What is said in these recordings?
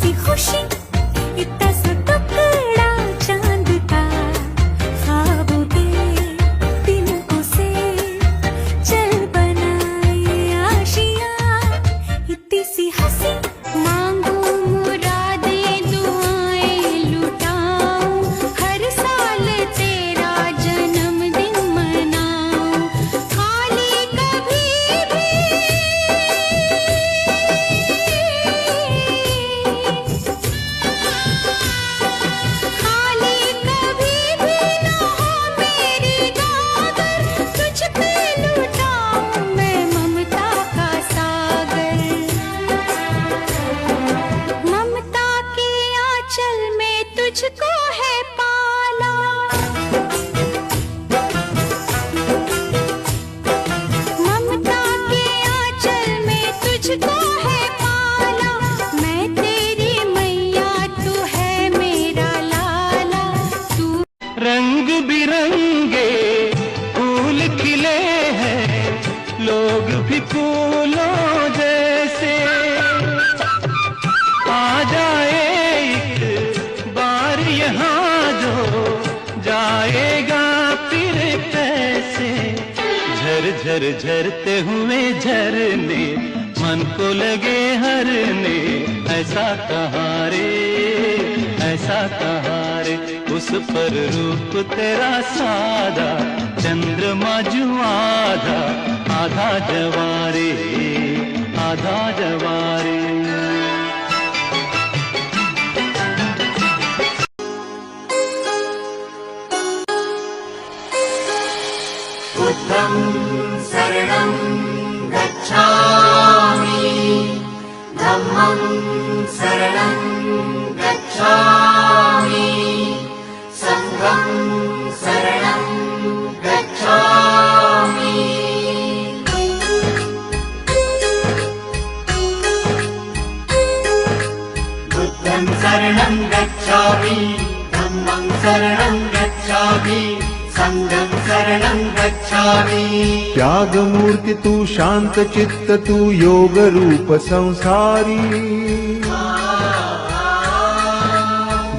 радості, хуші та तुझको है पाला। ममता के आंचल में तुझको है पाला। मैं तेरी मैया, तू है मेरा लाला। तू रंग बिरंगे फूल खिले हैं, लोग भी फूलों जैसे झर झरते हुए झरने, मन को लगे हरने, ऐसा कहाँ रे, ऐसा कहाँ रे, उस पर रूप तेरा सादा चंद्रमा जो आधा आधा जवारे आधा जवारे। बुद्धं Shalom. सङ्गम् शरणम् गच्छामि। त्यागमूर्ति तु शान्तचित्त तु योगरूप संसारी।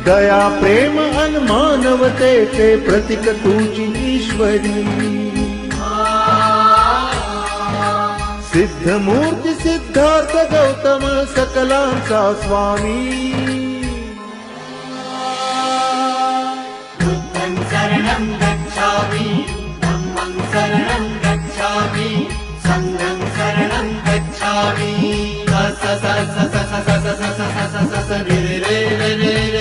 दया प्रेम हनुमानवते ते प्रतीक तु जि ईश्वरी। सिद्धमूर्ति सिद्धार्थ गौतम सकलांसा स्वामी। गच्छामि धम्मं शरणं गच्छामि सङ्घं शरणं गच्छामि स स स स स स स स स स स स रे रे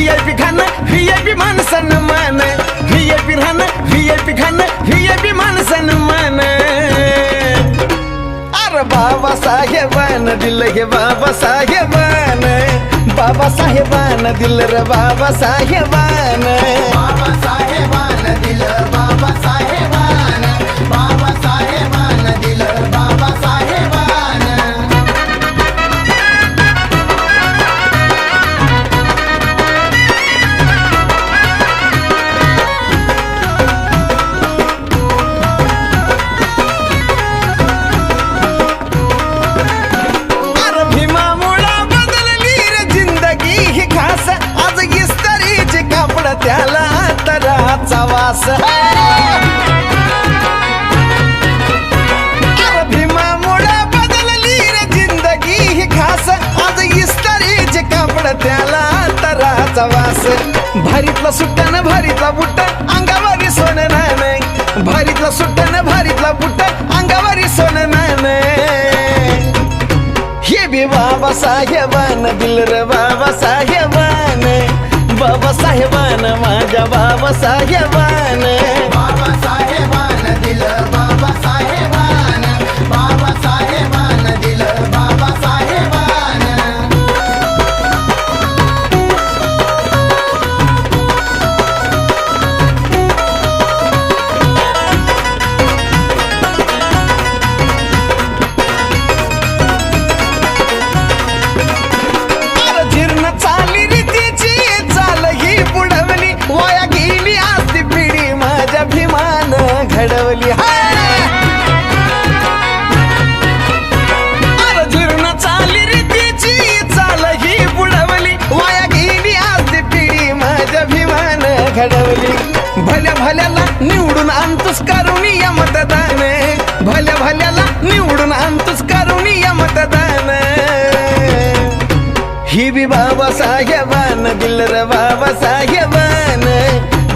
वीआईपी घन वीआईपी मान सम्मान वीआईपी घन वीआईपी घन वीआईपी मान सम्मान अरे बाबा साहेबान, दिल हे बाबा साहेबान. बाबा साहेबान, दिल रे बाबा साहेबान. बाबा साहेबान, दिल बाबा साहेब तराचा वास अरे बदलली रे जिंदगी ही खास. आज इस्त्रीचे कापड त्याला तराचा वास. भारीतला सुट्टान भारीतला बुट्ट अंगावरी सोनं नाही भारीतला सुट्टान भारीतला बुट्ट अंगावरी सोनं नाही हे बी बाबा साहेबान दिल रे बाबा बाबा साहेबान माझ्या बाबा साहेबान बाबा साहेबान दिलं घडवली. हाय! अरे जीर्ण चाली रीतीची चाल ही बुडवली. वाया गेली असती पिढी माझ्या भीमान घडवली. भल्या भल्याला निवडून अंतुस करून या मतदान. भल्या भल्याला निवडून अंतुस करून या मतदान. ही बी बाबासाहेबान दिल र बाबासाहेबान.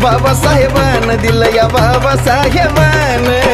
बाबासाहेबान दिलं या बाबासाहेबान.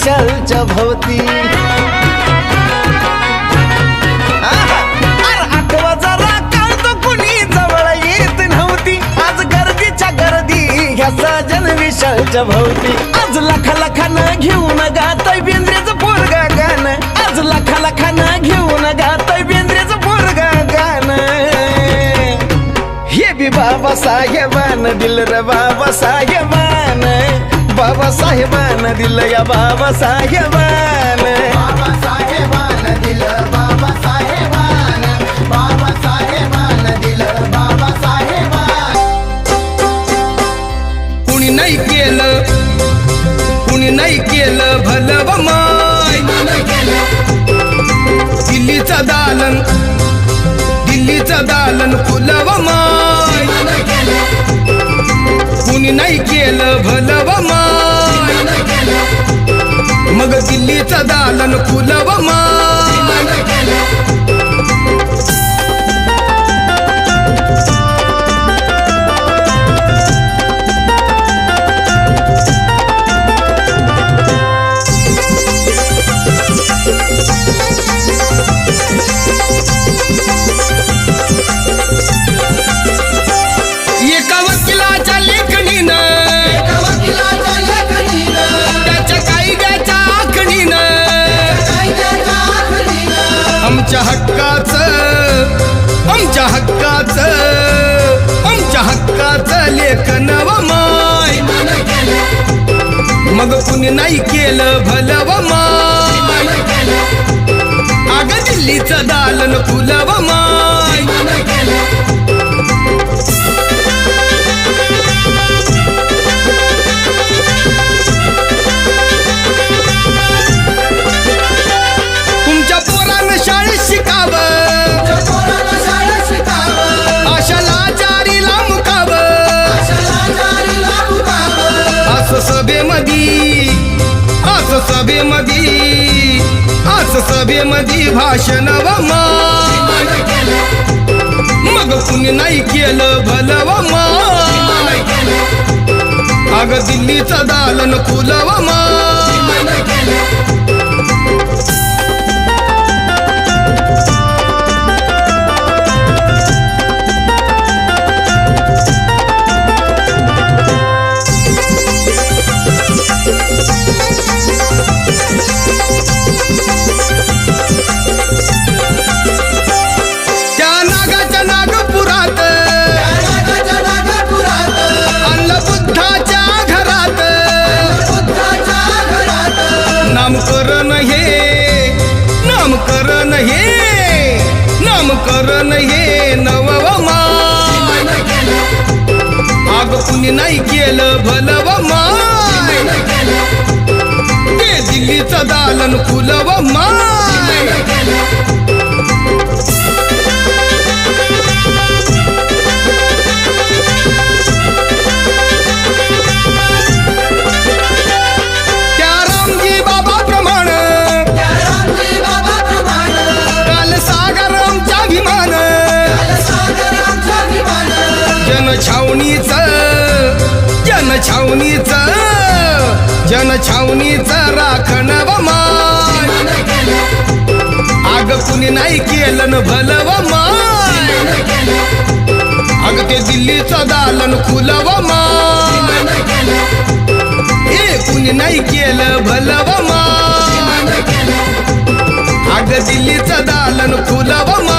विशालच्या भोवती आहा! अरे आठवा जरा कळतो कुणी जवळ येत नव्हती. आज गर्दीच्या गर्दी ह्या साजन विशालच्या भोवती आज लाखा लाखानं घेऊन गाताय बेंद्रेचं पोरगा गाणं. आज लाखा लाखानं घेऊन गाताय बेंद्रेचं पोरगा गाणं. हे बी बाबासाहेबान दिल र बाबासाहेबान बाबासाहेबान दिल या बाबासाहेबान. बाबासाहेबान दिलं बाबासाहेबान बाबासाहेबान दिलं बाबासाहेबान. कुणी नाही केलं कुणी नाही केलं माय. दिल्लीचं दालन दिल्लीचं दालन फुलं माय. कुणी नाही केलं भलं दिल्लीचं आमच्या हक्काचं आमच्या हक्काचं लेखन व माय. मग कुणी नाही केलं भलं व माय. अग दिल्लीचं दालन फुलव माय. मुकावं असं सभेमधी असं सभेमधी असं सभेमधी भाषण व मग कुणी नाही केलं भलव व अग दिल्लीचं दालन खुलव मा आग कुणी नाही केलं भलव माय। ते दिल्लीचं दालन खुलव व माय। कुणी नाही केलं भलव माय. अग ते दिल्लीचं दालन खुलव माय. हे कुणी नाही केलं भलव माय. अग दिल्लीचं दालन खुलव मा